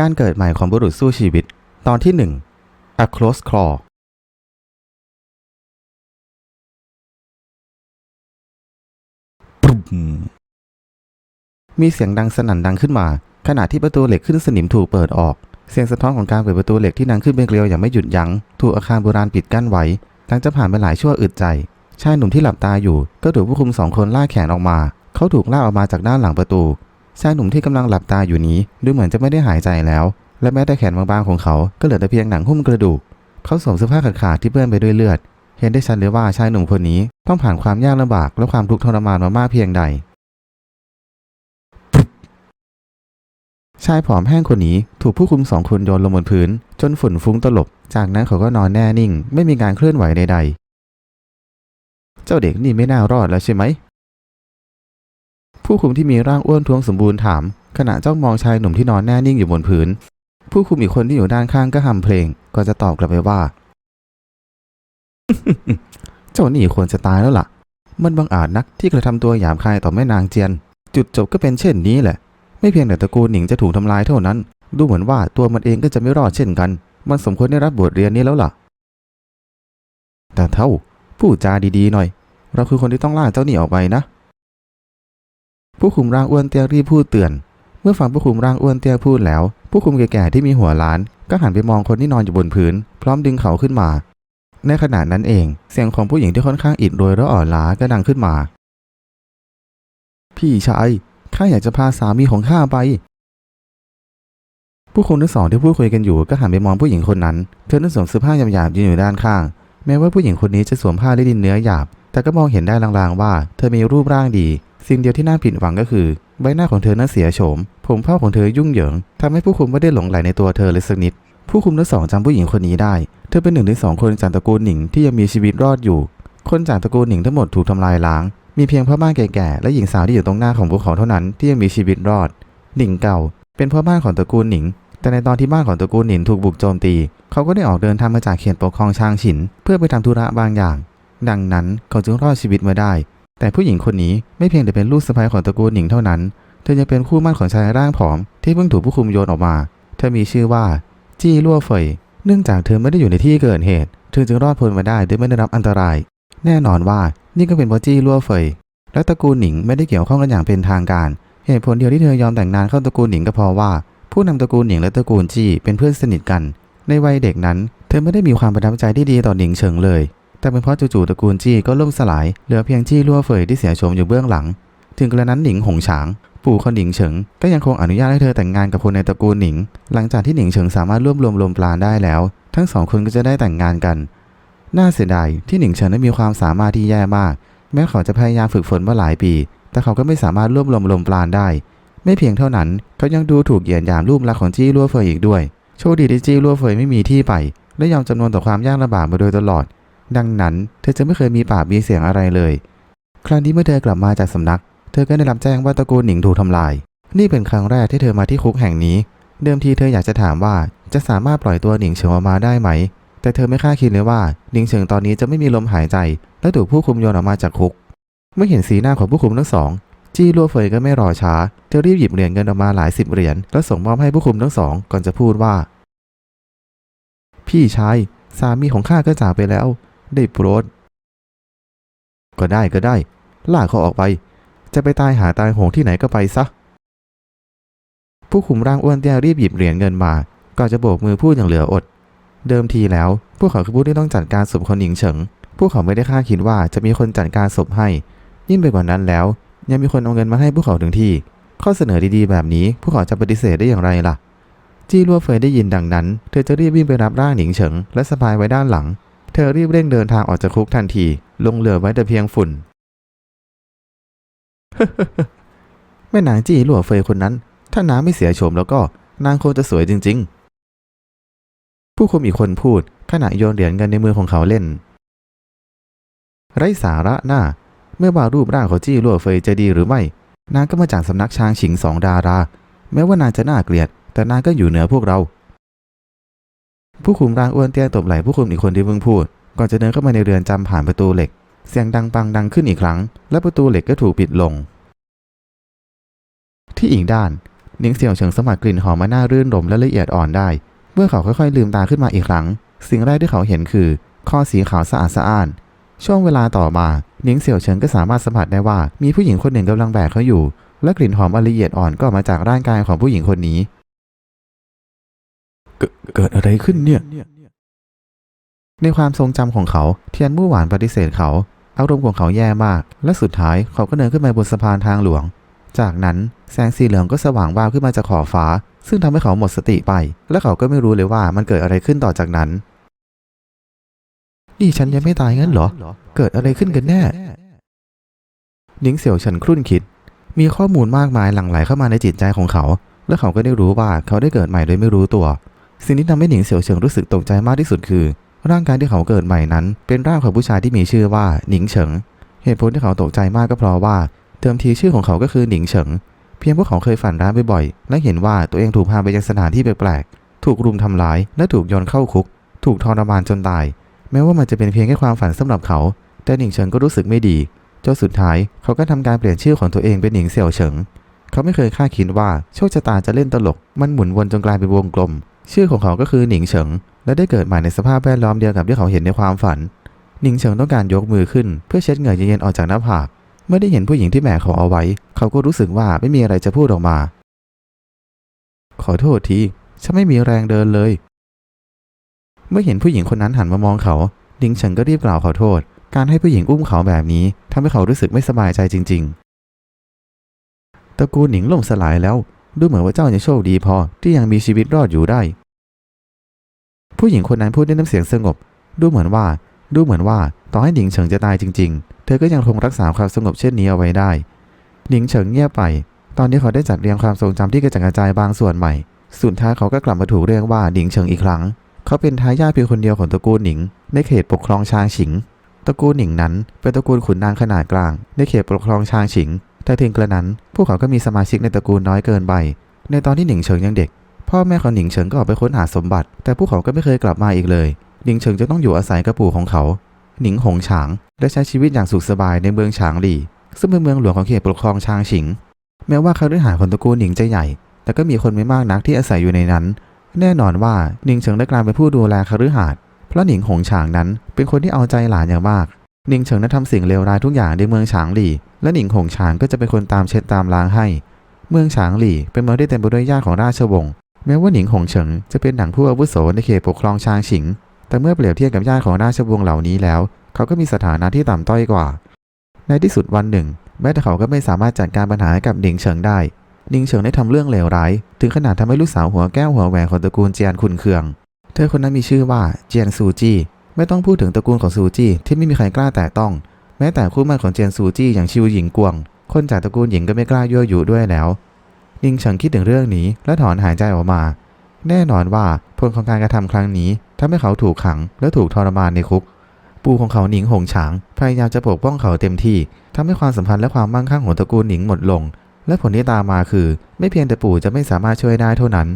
การเกิดใหม่ของบุรุษสู้ชีวิต ตอนที่ 1 A Close Call มีเสียงดังสนั่นดังขึ้นมา ขณะที่ประตูเหล็กขึ้นสนิมถูกเปิดออก เสียงสะท้อนของการเปิดประตูเหล็กที่ดังขึ้นเป็นเกลียวอย่างไม่หยุดยัง้ง ถูกอาคารโบราณปิดกั้นไว้หลังจากผ่านไปหลายชั่วอึดใจ ชายหนุ่มที่หลับตาอยู่ ก็ถูกผู้คุมสองคนลากแขนออกมา เขาถูกลากออกมาจากด้านหลังประตู ชายหนุ่มที่กำลังหลับตาอยู่นี้ดูเหมือนจะไม่ได้หายใจแล้ว และแม้แต่แขนบางๆของเขาก็เหลือแต่เพียงหนังหุ้มกระดูก เขาสวมเสื้อผ้าขาดๆที่เปื้อนไปด้วยเลือด เห็นได้ชัดเลยว่าชายหนุ่มคนนี้ต้องผ่านความยากลำบากและความทุกข์ทรมานมามากเพียงใด ชายผอมแห้งคนนี้ถูกผู้คุมสองคนโยนลงบนพื้น จนฝุ่นฟุ้งตลบ จากนั้นเขาก็นอนแน่นิ่ง ไม่มีการเคลื่อนไหวใดๆ เจ้าเด็กนี่ไม่น่ารอดแล้วใช่ไหม ผู้คุมที่มีร่างอ้วนท้วมสมบูรณ์ถาม ขณะจ้องมองชายหนุ่มที่นอนแน่นิ่งอยู่บนพื้น ผู้คุมอีกคนที่อยู่ด้านข้างก็หำเพลงก็จะตอบกลับไปว่า เจ้านี่ควรจะตายแล้วล่ะ มันบังอาจนักที่กระทำตัวหยาบคายต่อแม่นางเจียน จุดจบก็เป็นเช่นนี้แหละ ไม่เพียงแต่ตระกูลหนิงจะถูกทำลายเท่านั้น ดูเหมือนว่าตัวมันเองก็จะไม่รอดเช่นกัน มันสมควรได้รับบทเรียนนี้แล้วล่ะ แต่เท่าพูดจาดีๆหน่อย เราคือคนที่ต้องล่าเจ้าหนี่ออกไปนะ ผู้คุมร่างอ้วนเตี้ยรีบพูดเตือน เมื่อฟังผู้คุมร่างอ้วนเตี้ยพูดแล้ว ผู้คุมแก่ๆที่มีหัวล้าน ก็หันไปมองคนที่นอนอยู่บนพื้น พร้อมดึงเขาขึ้นมา ในขณะนั้นเอง เสียงของผู้หญิงที่ค่อนข้างอิดโรยและอ่อนล้าก็ดังขึ้นมา พี่ชายข้าอยากจะพาสามีของข้าไป ผู้คนทั้งสองที่พูดคุยกันอยู่ก็หันไปมองผู้หญิงคนนั้น เธอนั้นสวมเสื้อผ้าหยาบๆยืนอยู่ด้านข้าง แม้ว่าผู้หญิงคนนี้จะสวมผ้าลินินเนื้อหยาบ แต่ก็มองเห็นได้ลางๆว่า เธอมีรูปร่างดี สิ่งเดียวที่น่าผิดหวังก็คือ ใบหน้าของเธอนั้นเสียโฉม ผมเผ้าของเธอยุ่งเหยิงทำให้ผู้คุมไม่ได้หลงไหลในตัวเธอเลยสักนิด ผู้คุมทั้งสองจำผู้หญิงคนนี้ได้ เธอเป็นหนึ่งในสองคนจากตระกูลหนิงที่ยังมีชีวิตรอดอยู่ คนจากตระกูลหนิงทั้งหมดถูกทำลายล้าง มีเพียงพ่อบ้านแก่ๆและหญิงสาวที่อยู่ตรงหน้าของพวกเขาเท่านั้นที่ยังมีชีวิตรอด หนิงเก่า เป็นพ่อบ้านของตระกูลหนิง แต่ในตอนที่บ้านของตระกูลหนิงถูกบุกโจมตี เขาก็ได้ออกเดินทางมาจากเขตปกครองชางฉิน เพื่อไปทำธุระบางอย่าง ดังนั้นเขาจึงรอดชีวิตมาได้ แต่ผู้หญิงคนนี้ไม่เพียงแต่เป็นลูกสะใภ้ของตระกูลหนิงเท่านั้น เธอยังเป็นคู่มั่นของชายร่างผอมที่เพิ่งถูกผู้คุมโยนออกมา เธอมีชื่อว่า จี้ลั่วเฟย เนื่องจากเธอไม่ได้อยู่ในที่เกิดเหตุ เธอจึงรอดพ้นมาได้โดยไม่ได้รับอันตราย แน่นอนว่านี่ก็เป็นเพราะจี้ลั่วเฟย และตระกูลหนิงไม่ได้เกี่ยวข้องกันอย่างเป็นทางการ เหตุผลเดียวที่เธอยอมแต่งงานเข้าตระกูลหนิงก็เพราะว่า ผู้นำตระกูลหนิงและตระกูลจี้เป็นเพื่อนสนิทกัน ในวัยเด็กนั้น เธอไม่ได้มีความประทับใจที่ดีต่อหนิงเฉิงเลย แต่เป็นเพราะจู่ๆตระกูลจี้ก็ล่มสลาย เหลือเพียงจี้ลั่วเฟยที่เสียโฉมอยู่เบื้องหลัง ถึงกระนั้นหนิงหงฉาง ปู่ของหนิงเฉิง ก็ยังคงอนุญาตให้เธอแต่งงานกับคนในตระกูลหนิง หลังจากที่หนิงเฉิงสามารถรวบรวมลมปราณได้แล้ว ทั้งสองคนก็จะได้แต่งงานกัน น่าเสียดายที่หนิงเฉิงนั้นมีความสามารถที่แย่มาก แม้เขาจะพยายามฝึกฝนมาหลายปี แต่เขาก็ไม่สามารถรวบรวมลมปราณได้ ไม่เพียงเท่านั้น เขายังดูถูกเหยียดหยามรูปลักษณ์ของจี้ลั่วเฟยอีกด้วย โชคดีที่จี้ลั่วเฟยไม่มีที่ไปและยอมจำนวนต่อความยากลำบากมาโดยตลอด ดังนั้นเธอจะไม่เคยมีปากมีเสียงอะไรเลย ครั้งนี้เมื่อเธอกลับมาจากสำนัก เธอก็ได้รับแจ้งว่าตระกูลหนิงถูกทำลาย นี่เป็นครั้งแรกที่เธอมาที่คุกแห่งนี้ เดิมทีเธออยากจะถามว่าจะสามารถปล่อยตัวหนิงเฉิงออกมาได้ไหม แต่เธอไม่คาดคิดเลยว่าหนิงเฉิงตอนนี้จะไม่มีลมหายใจ และถูกผู้คุมโยนออกมาจากคุก เมื่อเห็นสีหน้าของผู้คุมทั้งสองจี้ลัวเฟยก็ไม่รอช้า เธอรีบหยิบเหรียญเงินออกมาหลายสิบเหรียญแล้วส่งมอบให้ผู้คุมทั้งสองก่อนจะพูดว่า พี่ชายสามีของข้าก็จากไปแล้ว ได้โปรด ก็ได้ก็ได้ ล่าเขาออกไป จะไปตายหาตายโหงที่ไหนก็ไปซะ ผู้คุมร่างอ้วนเตี้ยรีบหยิบเหรียญเงินมาก่อนจะโบกมือพูดอย่างเหลืออด เดิมทีแล้ว พวกเขาคือผู้ที่ต้องจัดการศพคนหญิงเฉิง พวกเขาไม่ได้คาดคิดว่าจะมีคนจัดการศพให้ ยิ่งไปกว่านั้นแล้ว ยังมีคนเอาเงินมาให้พวกเขาถึงที่ ข้อเสนอดีๆ แบบนี้ พวกเขาจะปฏิเสธได้อย่างไรล่ะจี้ลัวเฟยได้ยินดังนั้น เธอจะรีบวิ่งไปรับร่างหนิงเฉิง และสะพายไว้ด้านหลัง เธอรีบเร่งเดินทางออกจากคุกทันที ลงเหลือไว้แต่เพียงฝุ่น แม่นางจี้หลัวเฟยคนนั้น ถ้าน้ำไม่เสียโฉมแล้วก็นางคงจะสวยจริง ๆ ผู้คุมอีกคนพูดขณะโยนเหรียญเงินในมือของเขาเล่น ไร้สาระหน้า เมื่อว่ารูปร่างของจี้หลัวเฟยจะดีหรือไม่ นางก็มาจากสำนักช้างฉิงสองดารา แม้ว่านางจะน่าเกลียด แต่นางก็อยู่เหนือพวกเรา ผู้คุมร่างอ้วนเตี้ยตบไหล่ผู้คุมอีกคนที่เพิ่งพูด ก่อนจะเดินเข้ามาในเรือนจำผ่านประตูเหล็ก เสียงดังปังดังขึ้นอีกครั้ง และประตูเหล็กก็ถูกปิดลง ที่อีกด้านหนิงเสี่ยวเฉิงสัมผัสกลิ่นหอมมาน่ารื่นรมและละเอียดอ่อนได้ เมื่อเขาค่อยๆลืมตาขึ้นมาอีกครั้ง สิ่งแรกที่เขาเห็นคือข้อสีขาวสะอาดสะอ้าน ช่วงเวลาต่อมาหนิงเสี่ยวเฉิงก็สามารถสัมผัสได้ว่ามีผู้หญิงคนหนึ่งกำลังแบกเขาอยู่ และกลิ่นหอมอันละเอียดอ่อนก็ออกมาจากร่างกายของผู้หญิงคนนี้ เกิดอะไรขึ้นเนี่ย ในความทรงจำของเขาเทียนมู่หวานปฏิเสธเขาอารมณ์ของเขาแย่มาก และสุดท้ายเขาก็เดินขึ้นมาบนสะพานทางหลวง จากนั้นแสงสีเหลืองก็สว่างวาวขึ้นมาจากขอบฟ้า ซึ่งทำให้เขาหมดสติไป และเขาก็ไม่รู้เลยว่ามันเกิดอะไรขึ้นต่อจากนั้น นี่ฉันยังไม่ตายงั้นเหรอ เกิดอะไรขึ้นกันแน่หนิงเสี่ยวเฉินครุ่นคิด มีข้อมูลมากมายหลั่งไหลเข้ามาในจิตใจของเขา และเขาก็ได้รู้ว่าเขาได้เกิดใหม่โดยไม่รู้ตัว สิ่งที่ทำให้หนิงเสี่ยวเฉิงรู้สึกตกใจมากที่สุดคือ ร่างกายที่เขาเกิดใหม่นั้น เป็นร่างของผู้ชายที่มีชื่อว่าหนิงเฉิง เหตุผลที่เขาตกใจมากก็เพราะว่าเดิมทีชื่อของเขาก็คือหนิงเฉิง เพียงพวกเขาเคยฝันร้ายบ่อยๆและเห็นว่าตัวเองถูกพาไปยังสถานที่แปลกๆถูกรุมทำร้ายและถูกโยนเข้าคุก ถูกทรมานจนตาย แม้ว่ามันจะเป็นเพียงแค่ความฝันสำหรับเขา แต่หนิงเฉิงก็รู้สึกไม่ดีจนสุดท้ายเขาก็ทำการเปลี่ยนชื่อของตัวเองเป็นหนิงเสี่ยวเฉิง เขาไม่เคยคาดคิดว่าโชคชะตาจะเล่นตลก มันหมุนวนจนกลายเป็นวงกลม ชื่อของเขาก็คือหนิงเฉิง และได้เกิดใหม่ในสภาพแวดล้อมเดียวกับที่เขาเห็นในความฝัน หนิงเฉิงต้องการยกมือขึ้นเพื่อเช็ดเหงื่อเย็นๆออกจากหน้าผาก เมื่อได้เห็นผู้หญิงที่แบกเขาเอาไว้ เขาก็รู้สึกว่าไม่มีอะไรจะพูดออกมา ขอโทษทีฉันไม่มีแรงเดินเลย เมื่อเห็นผู้หญิงคนนั้นหันมามองเขาหนิงเฉิงก็รีบกล่าวขอโทษ การให้ผู้หญิงอุ้มเขาแบบนี้ทำให้เขารู้สึกไม่สบายใจจริง ๆตระกูลหนิงล่มสลายแล้ว ดูเหมือนว่าเจ้าจะโชคดีพอที่ยังมีชีวิตรอดอยู่ได้ ผู้หญิงคนนั้นพูดด้วยน้ำเสียงสงบ ดูเหมือนว่า ดูเหมือนว่าต่อให้หนิงเฉิงจะตายจริง ๆ เธอก็ยังคงรักษาความสงบเช่นนี้เอาไว้ได้ หนิงเฉิงเงียบไป ตอนนี้เขาได้จัดเรียงความทรงจำที่กระจัดกระจายบางส่วนใหม่ สุดท้ายเขาก็กลับมาถูกเรียกว่าหนิงเฉิงอีกครั้ง เขาเป็นทายาทเพียงคนเดียวของตระกูลหนิง ในเขตปกครองชางฉิง ตระกูลหนิงนั้นเป็นตระกูลขุนนางขนาดกลาง ในเขตปกครองชางฉิง แต่ถึงกระนั้นพวกเขาก็มีสมาชิกในตระกูลน้อยเกินไป ในตอนที่หนิงเฉิงยังเด็ก พ่อแม่ของหนิงเฉิงก็ออกไปค้นหาสมบัติ แต่พวกเขาก็ไม่เคยกลับมาอีกเลย หนิงเฉิงจะต้องอยู่อาศัยกับปู่ของเขา หนิงหงฉาง และใช้ชีวิตอย่างสุขสบายในเมืองฉางหลี่ ซึ่งเป็นเมืองหลวงของเขตปกครองชางฉิง แม้ว่าคฤหาสน์ของตระกูลหนิงจะใหญ่ แต่ก็มีคนไม่มากนักที่อาศัยอยู่ในนั้น แน่นอนว่าหนิงเฉิงได้กลายเป็นผู้ดูแลคฤหาสน์เพราะหนิงหงฉางนั้นเป็นคนที่เอาใจหลานอย่างมาก หนิงเฉิงนั้นทำสิ่งเลวร้ายทุกอย่างในเมืองฉางหลี่ และหนิงหงฉางก็จะเป็นคนตามเช็ดตามล้างให้ เมืองฉางหลี่เป็นเมืองที่เต็มไปด้วยญาติของราชวงศ์ แม้ว่าหนิงหงเฉิงจะเป็นหนังผู้อาวุโสในเขตปกครองชางฉิง แต่เมื่อเปรียบเทียบกับญาติของราชวงศ์เหล่านี้แล้ว เขาก็มีสถานะที่ต่ำต้อยกว่า ในที่สุดวันหนึ่ง แม้แต่เขาก็ไม่สามารถจัดการปัญหาให้กับหนิงเฉิงได้ หนิงเฉิงได้ทำเรื่องเลวร้าย ถึงขนาดทำให้ลูกสาวหัวแก้วหัวแหวนของตระกูลเจียนขุนเคือง เธอคนนั้นมีชื่อว่าเจียนซูจี ไม่ต้องพูดถึงตระกูลของซูจีที่ไม่มีใครกล้าแตะต้อง แม้แต่คู่มั่นของเจนซูจีอย่างชิวหญิงกวง คนจากตระกูลหญิงก็ไม่กล้ายั่วยุด้วยแล้วหนิงเฉิงคิดถึงเรื่องนี้และถอนหายใจออกมา แน่นอนว่าผลของการกระทำครั้งนี้ทำให้เขาถูกขังและถูกทรมานในคุก ปู่ของเขาหนิงหงฉางพยายามจะปกป้องเขาเต็มที่ทำให้ความสัมพันธ์และความมั่งคั่งของตระกูลหนิงหมดลง และผลที่ตามมาคือ ไม่เพียงแต่ปู่จะไม่สามารถช่วยได้เท่านั้น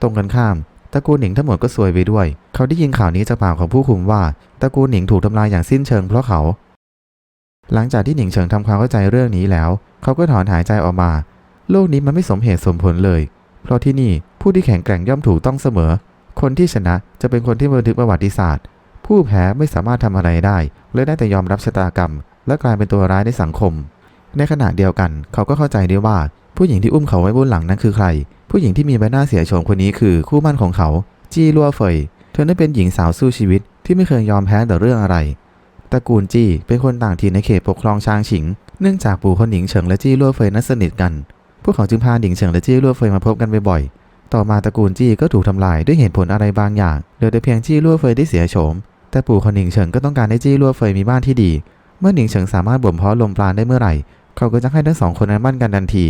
ตรงกันข้าม ตระกูลหนิงทั้งหมดก็ซวยไปด้วย เขาได้ยินข่าวนี้จากปากของผู้คุมว่าตระกูลหนิงถูกทำลายอย่างสิ้นเชิงเพราะเขา หลังจากที่หนิงเฉิงทำความเข้าใจเรื่องนี้แล้ว เขาก็ถอนหายใจออกมา โลกนี้มันไม่สมเหตุสมผลเลย เพราะที่นี่ผู้ที่แข็งแกร่งย่อมถูกต้องเสมอ คนที่ชนะจะเป็นคนที่บันทึกประวัติศาสตร์ ผู้แพ้ไม่สามารถทำอะไรได้เลยได้แต่ยอมรับชะตากรรม และกลายเป็นตัวร้ายในสังคม ในขณะเดียวกัน เขาก็เข้าใจได้ว่า ผู้หญิงที่อุ้มเขาไว้บนหลังนั้นคือใคร ผู้หญิงที่มีใบหน้าเสียโฉมคนนี้คือคู่มั่นของเขา จีลัวเฟย เธอนั้นเป็นหญิงสาวสู้ชีวิตที่ไม่เคยยอมแพ้ต่อเรื่องอะไรตระกูลจี้เป็นคนต่างถิ่นในเขตปกครองชางฉิง เนื่องจากปู่คนหนิงเฉิงและจี้ลัวเฟยนั้นสนิทกัน พวกเขาจึงพาหนิงเฉิงและจี้ลัวเฟยมาพบกันบ่อยๆ ต่อมาตระกูลจี้ก็ถูกทำลายด้วยเหตุผลอะไรบางอย่างเหลือแต่เพียงจี้ลัวเฟยที่เสียโฉม แต่ปู่ของหนิงเฉิงก็ต้องการให้จี้ลัวเฟยมีบ้านที่ดี เมื่อหนิงเฉิงสามารถบ่มเพาะลมปราณได้เมื่อไหร่ เขาก็จะให้ทั้งสองคนนั้นมั่นกันทันที